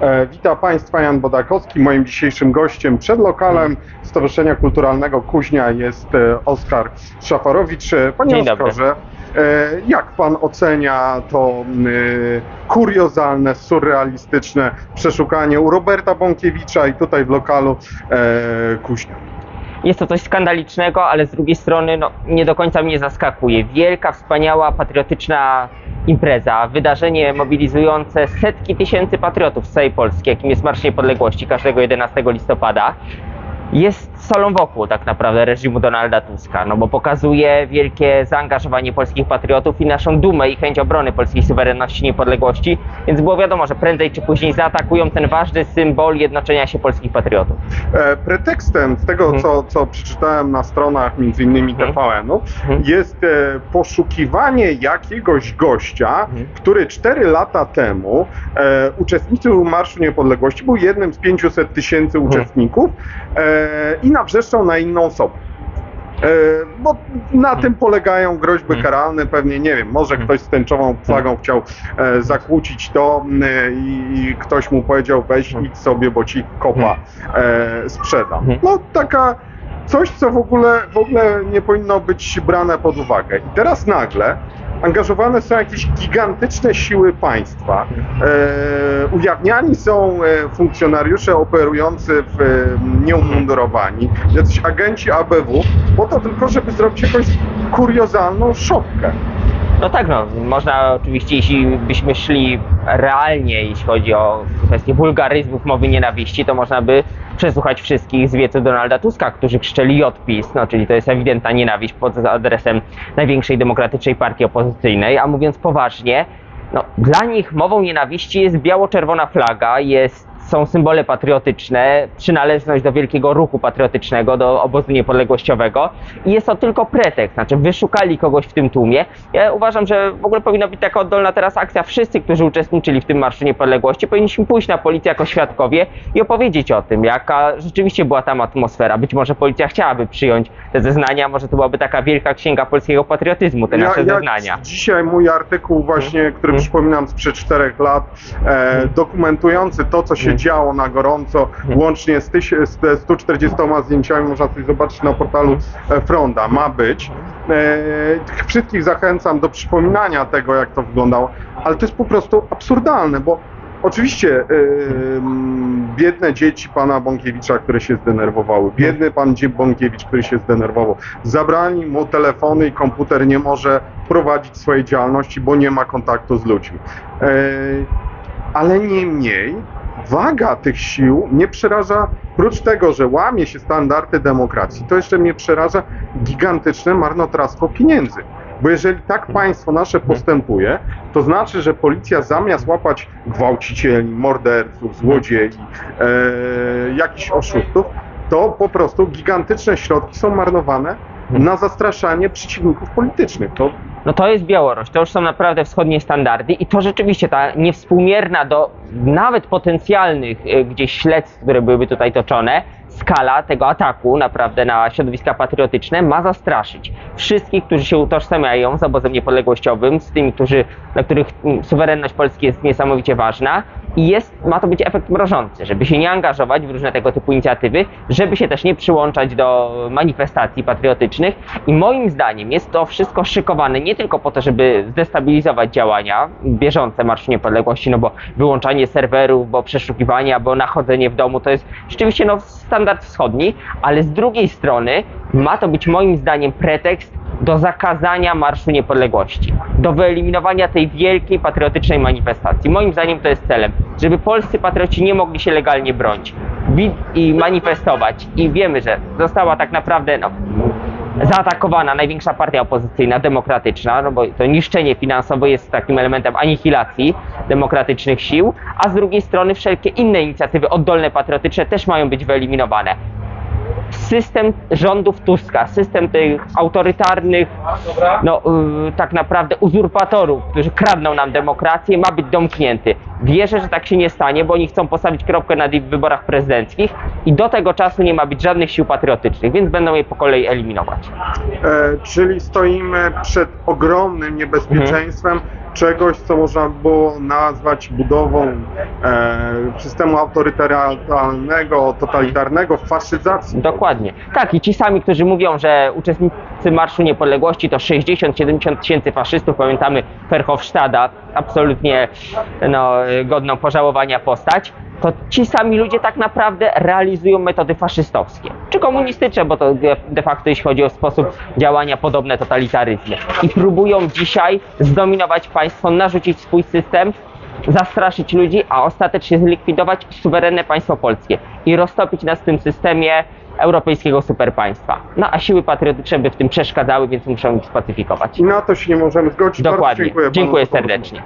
E, Witam Państwa, Jan Bodakowski. Moim dzisiejszym gościem przed lokalem Stowarzyszenia Kulturalnego Kuźnia jest e, Oskar Szafarowicz. E, Panie Dzień. Oskarze, e, jak Pan ocenia to kuriozalne, surrealistyczne przeszukanie u Roberta Bąkiewicza i tutaj w lokalu Kuźnia? Jest to coś skandalicznego, ale z drugiej strony no, nie do końca mnie zaskakuje. Wielka, wspaniała, patriotyczna impreza, wydarzenie mobilizujące setki tysięcy patriotów z całej Polski, jakim jest Marsz Niepodległości każdego 11 listopada, jest solą wokół tak naprawdę reżimu Donalda Tuska, no bo pokazuje wielkie zaangażowanie polskich patriotów i naszą dumę i chęć obrony polskiej suwerenności i niepodległości, więc było wiadomo, że prędzej czy później zaatakują ten ważny symbol jednoczenia się polskich patriotów. E, Pretekstem z tego, Mhm. co, co przeczytałem na stronach między innymi Mhm. TVN-u, Mhm. jest e, poszukiwanie jakiegoś gościa, Mhm. który 4 lata temu e, uczestniczył w Marszu Niepodległości, był jednym z 500 tysięcy uczestników e, i nawrzeszczał na inną osobę. E, bo na tym polegają groźby Mhm. karalne, pewnie nie wiem, może Mhm. ktoś z tęczową flagą chciał e, zakłócić to e, i, ktoś mu powiedział weź Mhm. idź sobie, bo ci kopa sprzeda. Mhm. No taka coś, co w ogóle, w ogóle nie powinno być brane pod uwagę. I teraz nagle angażowane są jakieś gigantyczne siły państwa. E, ujawniani są e, funkcjonariusze operujący w e, nieumundurowani, jacyś agenci ABW, po to tylko, żeby zrobić jakąś kuriozalną szopkę. No tak, no, można oczywiście, jeśli byśmy szli realnie, jeśli chodzi o kwestię wulgaryzmów, mowy nienawiści, to można by przesłuchać wszystkich z wiecu Donalda Tuska, którzy krzczeli odpis, no, czyli to jest ewidentna nienawiść pod adresem największej demokratycznej partii opozycyjnej, a mówiąc poważnie, no, dla nich mową nienawiści jest biało-czerwona flaga, jest, są symbole patriotyczne, przynależność do wielkiego ruchu patriotycznego, do obozu niepodległościowego i jest to tylko pretekst, znaczy wyszukali kogoś w tym tłumie. Ja uważam, że w ogóle powinna być taka oddolna teraz akcja. Wszyscy, którzy uczestniczyli w tym Marszu Niepodległości, powinniśmy pójść na policję jako świadkowie i opowiedzieć o tym, jaka rzeczywiście była tam atmosfera. Być może policja chciałaby przyjąć te zeznania, może to byłaby taka wielka księga polskiego patriotyzmu, te nasze zeznania. Dzisiaj mój artykuł właśnie, który Mhm. przypominam sprzed czterech lat, e, dokumentujący to, co się Mhm. działo na gorąco, Mhm. łącznie z, tyś, z te 140 zdjęciami, można coś zobaczyć na portalu Mhm. e, Fronda, ma być. E, wszystkich zachęcam do przypominania tego, jak to wyglądało, ale to jest po prostu absurdalne, bo Oczywiście mm, biedne dzieci pana Bąkiewicza, które się zdenerwowały, biedny pan Bąkiewicz, który się zdenerwował, zabrali mu telefony i komputer, nie może prowadzić swojej działalności, bo nie ma kontaktu z ludźmi. E, ale niemniej waga tych sił mnie przeraża, prócz tego, że łamie się standardy demokracji, to jeszcze mnie przeraża gigantyczne marnotrawstwo pieniędzy. Bo jeżeli tak państwo nasze postępuje, to znaczy, że policja zamiast łapać gwałcicieli, morderców, złodziei, e, jakichś oszustów, to po prostu gigantyczne środki są marnowane na zastraszanie przeciwników politycznych. To No to jest Białoruś, to już są naprawdę wschodnie standardy i to rzeczywiście ta niewspółmierna do nawet potencjalnych y, gdzieś śledztw, które byłyby tutaj toczone, skala tego ataku naprawdę na środowiska patriotyczne ma zastraszyć. Wszystkich, którzy się utożsamiają z obozem niepodległościowym, z tymi, którzy, dla których suwerenność Polski jest niesamowicie ważna i jest, ma to być efekt mrożący, żeby się nie angażować w różne tego typu inicjatywy, żeby się też nie przyłączać do manifestacji patriotycznych. I moim zdaniem jest to wszystko szykowane nie tylko po to, żeby zdestabilizować działania bieżące Marszu Niepodległości, no bo wyłączanie serwerów, bo przeszukiwania, bo nachodzenie w domu to jest rzeczywiście no, standard wschodni, ale z drugiej strony ma to być moim zdaniem pretekst do zakazania Marszu Niepodległości, do wyeliminowania tej wielkiej patriotycznej manifestacji. Moim zdaniem to jest celem, żeby polscy patrioci nie mogli się legalnie bronić i manifestować. I wiemy, że została tak naprawdę no, zaatakowana największa partia opozycyjna, demokratyczna, no bo to niszczenie finansowe jest takim elementem anihilacji demokratycznych sił, a z drugiej strony wszelkie inne inicjatywy oddolne, patriotyczne też mają być wyeliminowane system rządów Tuska, system tych autorytarnych, no, yy, tak naprawdę uzurpatorów, którzy kradną nam demokrację, ma być domknięty. Wierzę, że tak się nie stanie, bo oni chcą postawić kropkę na w wyborach prezydenckich i do tego czasu nie ma być żadnych sił patriotycznych, więc będą je po kolei eliminować. E, czyli stoimy przed ogromnym niebezpieczeństwem czegoś, co można było nazwać budową e, systemu autorytarnego, totalitarnego, faszyzacji. Dokładnie. Tak, i ci sami, którzy mówią, że uczestnicy Marszu Niepodległości to 60-70 tysięcy faszystów, pamiętamy Verhofstada, absolutnie no, godną pożałowania postać, to ci sami ludzie tak naprawdę realizują metody faszystowskie, czy komunistyczne, bo to de facto jeśli chodzi o sposób działania podobne totalitaryzmy. I próbują dzisiaj zdominować państwo, narzucić swój system, zastraszyć ludzi, a ostatecznie zlikwidować suwerenne państwo polskie i roztopić nas w tym systemie europejskiego superpaństwa. No a siły patriotyczne by w tym przeszkadzały, więc muszą ich spacyfikować. I na to się nie możemy zgodzić. Bardzo Dokładnie. dziękuję panu Dziękuję rozmowę. serdecznie.